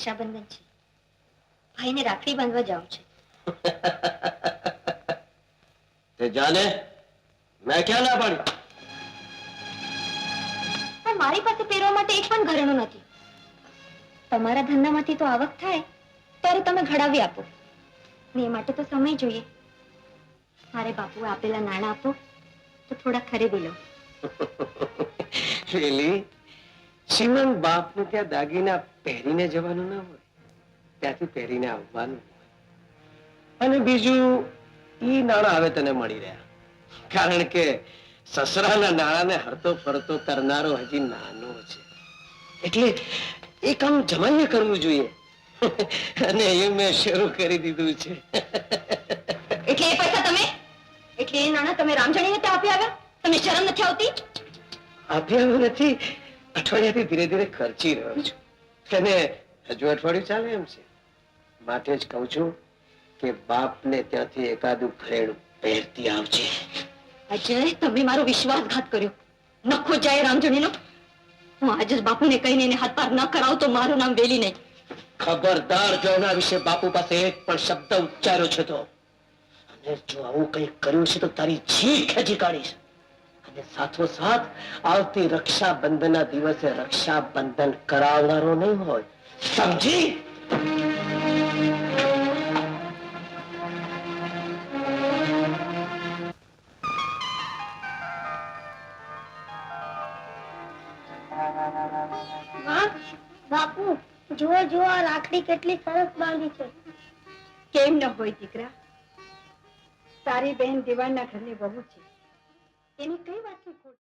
રક્ષાબંધન છે ભાઈને રાખડી બાંધવા જાઉં છું. તે જાને? મેં ક્યાં ના પાડી? પણ મારી પાસે પહેરવા માટે એક પણ ઘરેણું નથી. તમારા ધંધામાંથી તો આવક થાય ત્યારે તમે ઘડાવી આપો. ને એ માટે તો સમય જોઈએ. મારે બાપુએ આપેલા નાણાં આપો તો થોડા ખરીદી લો. પેલી શ્રીમંત બાપને ત્યાં દાગીના પહેરીને જવાનું ના હોય. ત્યાંથી પહેરીને આવવાનું અને બીજું ઈ નાણાં હવે તને મળી રહ્યા. કારણ કે સસરાના નાણાને હરતો ફરતો કરનારો હજી નાનો છે. એટલે એ કામ જમાઈને કરવું જોઈએ. અને એ મેં શરૂ કરી દીધું છે. એટલે એ પૈસા તમે? એટલે એ નાણાં તમે રામજણીને ત્યાં આપી આવ્યા તમને શરમ નથી આવતી? આપ્યા નથી. અઠવાડિયાથી ધીરે ધીરે ખર્ચી રહ્યો છું. તેને હજુ અઠવાડિયું ચાલે એમ છે. માટે જ કહું છું કે બાપને ત્યાંથી એકાદું ઘરેણું પહેરતી આવજે. અજય તમે મારો વિશ્વાસઘાત કર્યો. નખો જાય રામજણીનો. હું આજે જ બાપુને કહીને એને હાથ પાર ન કરાવ તો મારું નામ વેલી નહીં. ખબરદાર જો એના વિશે બાપુ પાસે એક પણ શબ્દ ઉચ્ચાર્યો છે તો. અને જો આવું કંઈક કર્યું છે તો તારી જીભ ખેંચી કાઢીશ. સાથોસાથ આવતી રક્ષાબંધનના દિવસે રક્ષાબંધન કરાવનારો નહીં હોય. સમજી? રાખડી કેટલી સરસ બાંધી છે. કેમ ન હોય દીકરા? તારી બહેન દિવાળના ઘરની બહુ છે. એની કઈ વાતની ખોટ?